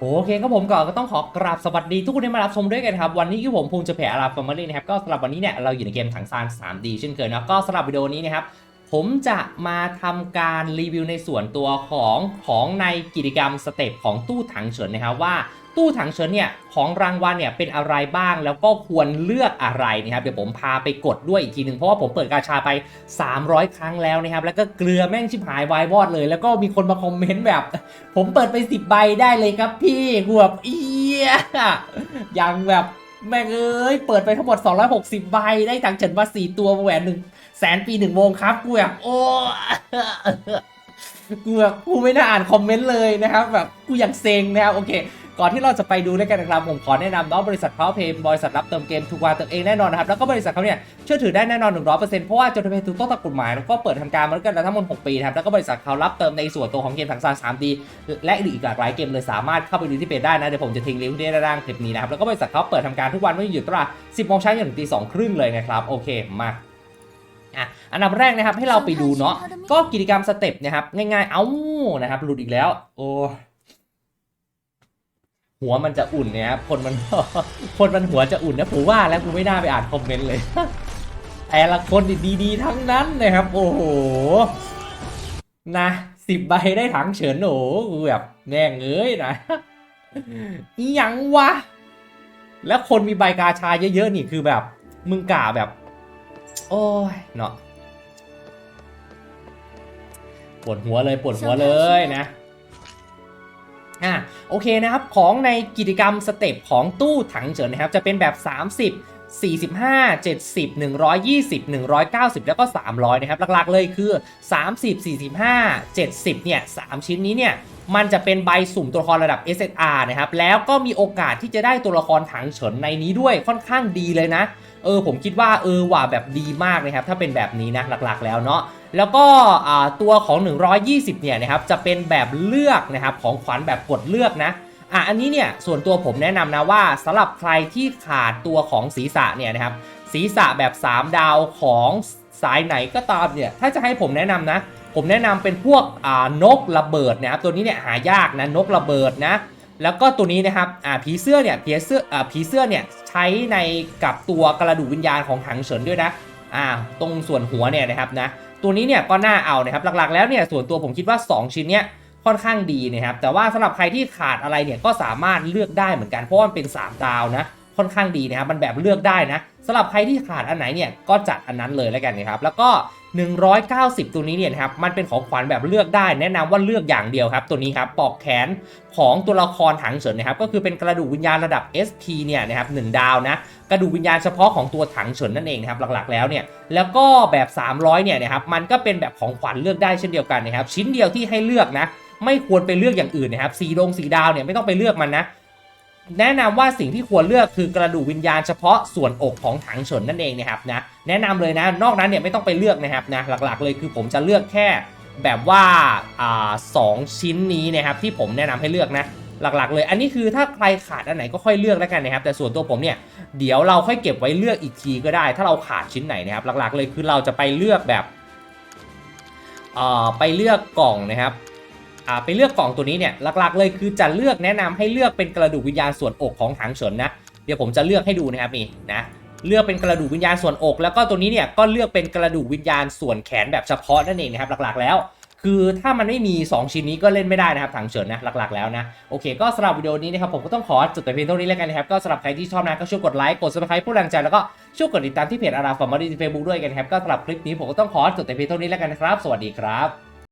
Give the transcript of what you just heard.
โอเคครับผมก่อนก็ต้องขอกราบสวัสดีทุกคนที่มารับชมด้วยกันครับ วันนี้ที่ผมภูมิจะแผ่อาราฟอร์มารีนะครับก็สำหรับวันนี้เนี่ยเราอยู่ในเกมถังซาน 3D เช่นเคยนะก็สำหรับวิดีโอนี้นะครับ ผมจะมาทำการรีวิวในส่วนตัวของของในกิจกรรมสเต็ปของตู้ถังเฉินนะครับว่าตู้ถังเฉินเนี่ยของรางวัลเนี่ยเป็นอะไรบ้างแล้วก็ควรเลือกอะไรนะครับเดี๋ยวผมพาไปกดด้วยอีกทีหนึ่งเพราะว่าผมเปิดกาชาไป 300 ครั้งแล้วนะครับแล้วก็เกลือแม่งชิบหายวายวอดเลย แล้วก็มีคนมาคอมเมนต์แบบ ผมเปิดไป10ใบได้เลยครับพี่กูแบบเอียอย่างแบบแม่งเอ้ยเปิดไปทั้งหมด 260 ใบได้ถังเฉินมา4ตัวแหวนหนึ่ง แสนปีหนึ่งโมงครับกูแบบโอ้กูแบบกูไม่น่าอ่านคอมเมนต์เลยนะครับแบบกูอยากเซ็งนะครับโอเคก่อนที่เราจะไปดูด้วยกันนะครับผมขอแนะนำเนาะบริษัท Powerpay บริษัทรับเติมเกมถูกวางเติมเองแน่นอนนะครับแล้วก็บริษัทเขาเนี่ยเชื่อถือได้แน่นอน 100%เพราะว่าจดทะเบียนถูกต้องตามกฎหมายแล้วก็เปิดทำการมาแล้วกันทั้งหมด6ปีนะครับแล้วก็บริษัทเขารับเติมในส่วนตัวของเกมถังซาน 3D และอีกหลากหลายเกมเลยสามารถเข้าไปดูที่เพจได้นะเดี๋ยวผมจะทิ้งลิงก์ที่ด้านล่างคลิปนี้นะครับแล้วก็บริษัทเขาเปิดทำการทุกวันไม่หยุดตลาด10โมงเช้าจนถึงตีสองครึ่งเลยนะครับโอเคมา อะอันดับแรกนะครับให้เราไปดูเนาะก็กิจกรรมสเต็ปนะครับง่ายๆ เอ้านะครับหลุดอีกแล้ว โอ้หัวมันจะอุ่นเนี่ยครับคนมันคนมันหัวจะอุ่นนะผมว่าแล้วกูไม่น่าไปอ่านคอมเมนต์เลยแต่ละคนดีๆ ทั้งนั้นนะครับ โอ้โหนะสิบใบได้ถังเฉินโอ้โหกูแบบแม่งเอ้ยนะอีหยังวะ แล้วคนมีใบกาชาเยอะๆนี่คือแบบ มึงกล่าแบบ โอ้ยเนาะปวดหัวเลยปวดหัวเลยนะอะโอเคนะครับของในกิจกรรมสเต็ปของตู้ถังเฉินนะครับ จะเป็นแบบ 30 45 70 120 190 แล้วก็ 300 นะครับ หลักๆเลยคือ 30 45 70 เนี่ย 3 ชิ้นนี้เนี่ย มันจะเป็นใบสุ่มตัวละครระดับ SSR นะครับ แล้วก็มีโอกาสที่จะได้ตัวละครถังเฉินในนี้ด้วยค่อนข้างดีเลยนะ เออผมคิดว่าเออว่าแบบดีมากเลยครับถ้าเป็นแบบนี้นะหลักๆ แล้วเนาะแล้วก็ตัวของ 120 เนี่ยนะครับจะเป็นแบบเลือกนะครับของขวัญแบบกดเลือกนะอะอันนี้เนี่ยส่วนตัวผมแนะนำนะว่าสำหรับใครที่ขาดตัวของศีรษะเนี่ยนะครับศีรษะแบบ 3 ดาวของสายไหนก็ตามเนี่ยถ้าจะให้ผมแนะนำนะ ผมแนะนำเป็นพวกนกระเบิดนะครับตัวนี้เนี่ยหายากนะนกระเบิดนะ แล้วก็ตัวนี้นะครับอ่าผีเสื้อเนี่ยผีเสื้ออ่าผีเสื้อเนี่ยใช้ในกับตัวกระดูกวิญญาณของถังเฉินด้วยนะอ่าตรงส่วนหัวเนี่ยนะครับนะตัวนี้เนี่ยก็น่าเอานะครับหลักๆแล้วเนี่ยส่วนตัวผมคิดว่า 2 ชิ้นเนี้ยค่อนข้างดีนะครับแต่ว่าสำหรับใครที่ขาดอะไรเนี่ยก็สามารถเลือกได้เหมือนกันเพราะว่ามันเป็น 3 ดาวนะ ค่อนข้างดีนะครับมันแบบเลือกได้นะสำหรับใครที่ขาดอันไหนเนี่ยก็จัดอันนั้นเลยแล้วกันนะครับแล้วก็ 190 ตัวนี้เนี่ยนะครับมันเป็นของขวัญแบบเลือกได้ แนะนำว่าเลือกอย่างเดียวครับ ตัวนี้ครับปลอกแขนของตัวละครถังเฉินนะครับก็คือเป็นกระดูกวิญญาณระดับ SP เนี่ยนะครับหนึ่งดาวนะกระดูกวิญญาณเฉพาะของตัวถังเฉินนั่นเองนะครับหลักๆแล้วเนี่ยแล้วก็แบบ 300เนี่ยนะครับมันก็เป็นแบบของขวัญเลือกได้เช่นเดียวกันนะครับชิ้นเดียวที่ให้เลือกนะไม่ควรไปเลือกอย่างอื่นนะครับสีดงสีดาวเนี่ยไม่ต้องไปเลือกมันนะ แนะนำว่าสิ่งที่ควรเลือกคือกระดูกวิญญาณเฉพาะส่วนอกของถังเฉินนั่นเองนะครับนะแนะนำเลยนะนอกนั้นเนี่ยไม่ต้องไปเลือกนะครับนะหลักๆเลยคือผมจะเลือกแค่แบบว่าอ่าสองชิ้นนี้นะครับที่ผมแนะนำให้เลือกนะหลักๆ เลย อันนี้คือถ้าใครขาดอันไหนก็ค่อยเลือกแล้วกันนะครับ แต่ส่วนตัวผมเนี่ยเดี๋ยวเราค่อยเก็บไว้เลือกอีกทีก็ได้ ถ้าเราขาดชิ้นไหนนะครับ หลักๆ เลยคือเราจะไปเลือกแบบเอ่อไปเลือกกล่องนะครับ ไปเลือกกล่องตัวนี้เนี่ยหลักๆ เลยคือจะเลือกแนะนำให้เลือกเป็นกระดูกวิญญาณส่วนอกของถังเฉินนะเดี๋ยวผมจะเลือกให้ดูนะครับนี่นะเลือกเป็นกระดูกวิญญาณส่วนอก แล้วก็ตัวนี้เนี่ยก็เลือกเป็นกระดูกวิญญาณส่วนแขนแบบเฉพาะนั่นเองนะครับหลักๆ แล้ว คือถ้ามันไม่มี 2 ชิ้นนี้ก็เล่นไม่ได้นะครับถังเฉินนะหลักๆแล้วนะโอเคก็สำหรับวิดีโอนี้นะครับผมก็ต้องขอจุดแต่เพียงเท่านี้แล้วกันนะครับก็สำหรับใครที่ชอบนะก็ช่วยกดไลค์กด subscribe ผู้แรงใจแล้วก็ช่วยกดติดตามที่เพจอาราฟอร์มาดีเฟซบุ๊กด้วยกันครับก็สำหรับคลิปนี้ผมก็ต้องขอจุดแต่เพียงเท่านี้แล้วกันนะครับ สวัสดีครับ